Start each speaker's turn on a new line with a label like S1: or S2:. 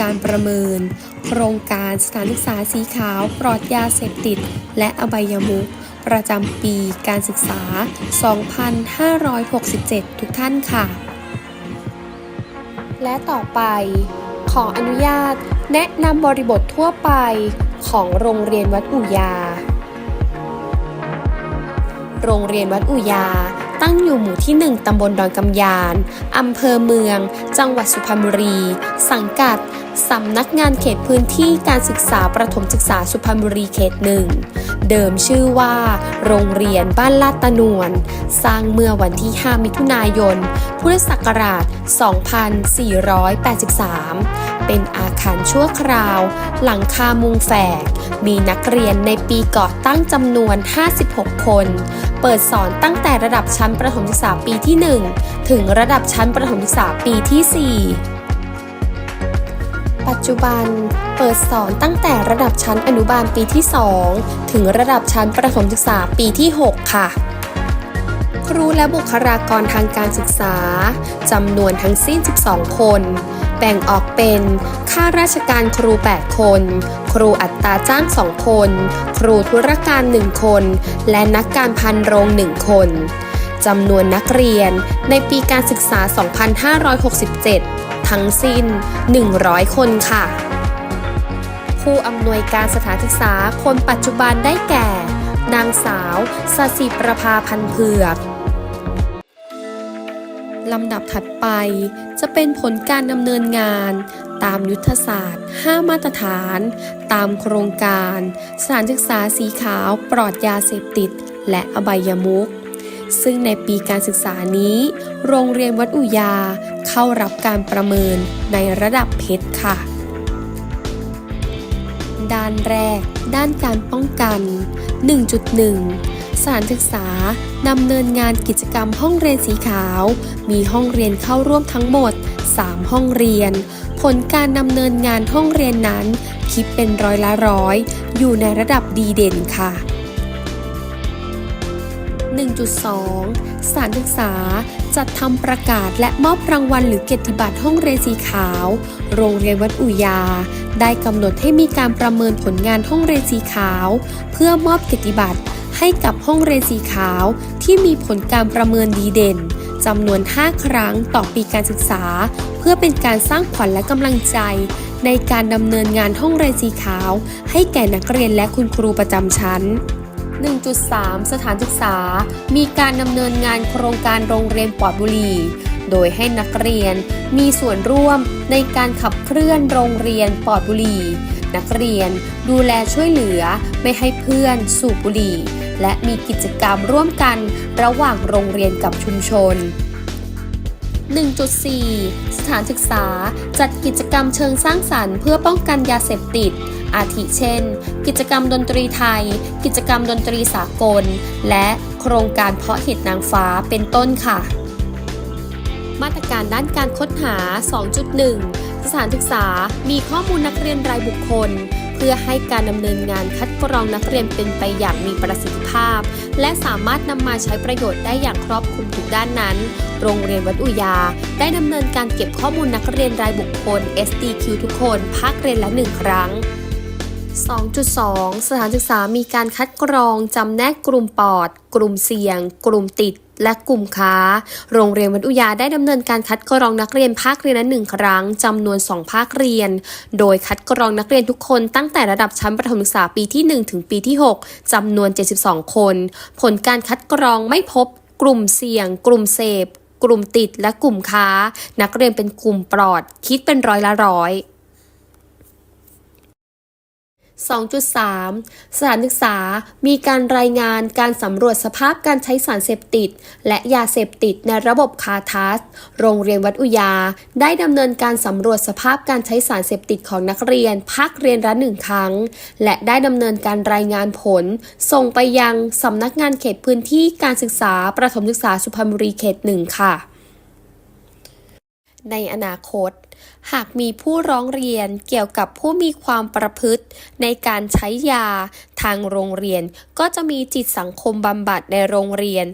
S1: การประเมิน โครงการสถานศึกษาสีขาวปลอดยาเสพติด และอบายมุขประจำปีการศึกษา 2567 ทุกท่านค่ะ และต่อไป ขออนุญาตแนะนำบริบททั่วไปของโรงเรียนวัดอุยา โรงเรียนวัดอุยาตั้งอยู่หมู่ที่ 1 ตำบลดอนกำยาน อำเภอเมือง จังหวัดสุพรรณบุรี สังกัด สำนักงานเขตพื้นที่การศึกษาประถมศึกษาสุพรรณบุรีเขตหนึ่ง เดิมชื่อว่า โรงเรียนบ้านลาดตะนวน สร้างเมื่อวันที่ 5 มิถุนายน พุทธศักราช 2483 เป็นอาคารชั่วคราว หลังคามุงแฝก มีนักเรียนในปีก่อตั้งจำนวน 56 คน เปิดสอนตั้งแต่ระดับชั้นประถมศึกษาปีที่ 1 ถึงระดับชั้นประถมศึกษาปีที่ 4 ปัจจุบันเปิดสอนตั้งแต่ระดับชั้นอนุบาลปีที่ 2 ถึงระดับชั้นประถมศึกษาปีที่ 6 ค่ะ ครูและบุคลากรทางการศึกษาจำนวนทั้งสิ้น 12 คน แบ่งออกเป็นข้าราชการครู 8 คน ครูอัตราจ้าง 2 คน ครูธุรการ 1 คน และนักการพันโรง 1 คนจำนวนนักเรียนในปีการศึกษา 2567 ทั้งสิ้น 100 คนค่ะ ผู้อำนวยการสถานศึกษาคนปัจจุบันได้แก่ นางสาวสสิประภาพันเผือกลำดับถัดไปจะเป็นผลการดำเนินงาน ตามยุทธศาสตร์ 5 มาตรฐาน ตามโครงการ สถานศึกษาสีขาวปลอดยาเสพติด และอบายมุข ซึ่งในปีการศึกษานี้ โรงเรียนวัดอุยาเข้ารับการประเมินในระดับเพชรค่ะ ด้านแรก ด้านการป้องกัน 1.1 สถานศึกษาดำเนินงานกิจกรรมห้องเรียนสีขาว มีห้องเรียนเข้าร่วมทั้งหมด 3 ห้องเรียน ผลการดำเนินงานห้องเรียนนั้น คิดเป็นร้อยละร้อย อยู่ในระดับดีเด่นค่ะ 1.2 สถานศึกษา จัดทำประกาศและมอบรางวัลหรือเกียรติบัตรห้องเรียนสีขาว โรงเรียนวัดอุยา ได้กำหนดให้มีการประเมินผลงานห้องเรียนสีขาว เพื่อมอบเกียรติบัตรให้กับห้องเรียนสีขาวที่มีผลการประเมินดีเด่นจำนวน 5 ครั้งต่อปีการศึกษา เพื่อเป็นการสร้างขวัญและกำลังใจ ในการดำเนินงานห้องเรียนสีขาว ให้แก่นักเรียนและคุณครูประจำชั้น 1.3 สถานศึกษา มีการดำเนินงานโครงการโรงเรียนปลอดบุหรี่ โดยให้นักเรียนมีส่วนร่วมในการขับเคลื่อนโรงเรียนปลอดบุหรี่ นักเรียนดูแลช่วยเหลือไม่ให้เพื่อนสูบบุหรี่ และมีกิจกรรมร่วมกันระหว่างโรงเรียนกับชุมชน1.4 สถานศึกษาจัดกิจกรรมเชิงสร้างสรรค์เพื่อป้องกันยาเสพติด อาทิเช่น กิจกรรมดนตรีไทย กิจกรรมดนตรีสากล และโครงการเพาะเห็ดนางฟ้าเป็นต้นค่ะ มาตรการด้านการค้นหา 2.1 สถานศึกษามีข้อมูลนักเรียนรายบุคคล เพื่อให้การดำเนินงานคัดกรองนักเรียนเป็นไปอย่างมีประสิทธิภาพ และสามารถนำมาใช้ประโยชน์ได้อย่างครอบคลุมทุกด้านนั้นโรงเรียนวัดอุยา ได้ดำเนินการเก็บข้อมูลนักเรียนรายบุคคล SDQ ทุกคน ภาคเรียนละหนึ่งครั้ง 2.2 สถานศึกษามีการคัดกรองจำแนกกลุ่มปอด กลุ่มเสี่ยง กลุ่มติดและกลุ่มค้า โรงเรียนวัดอุยาได้ดำเนินการคัดกรองนักเรียนภาคเรียนละหนึ่งครั้งจำนวน 2 ภาคเรียน โดยคัดกรองนักเรียนทุกคนตั้งแต่ระดับชั้นประถมศึกษาปีที่ 1 ถึงปีที่ 6จำนวน 72 คน ผลการคัดกรองไม่พบ กลุ่มเสี่ยง กลุ่มเสพ กลุ่มติดและกลุ่มค้า นักเรียนเป็นกลุ่มปลอด คิดเป็นร้อยละร้อย 2.3 สถานศึกษา มีการรายงานการสำรวจสภาพการใช้สารเสพติด และยาเสพติดในระบบคาทัส โรงเรียนวัดอุยา ได้ดำเนินการสำรวจสภาพการใช้สารเสพติดของนักเรียนภาคเรียนละหนึ่งครั้ง และได้ดำเนินการรายงานผล ส่งไปยังสำนักงานเขตพื้นที่การศึกษาประถมศึกษาสุพรรณบุรีเขตหนึ่งค่ะ ในอนาคต หากมีผู้ร้องเรียนเกี่ยวกับผู้มีความประพฤติ ในการใช้ยา ทางโรงเรียนก็จะมีจิตสังคมบำบัดในโรงเรียน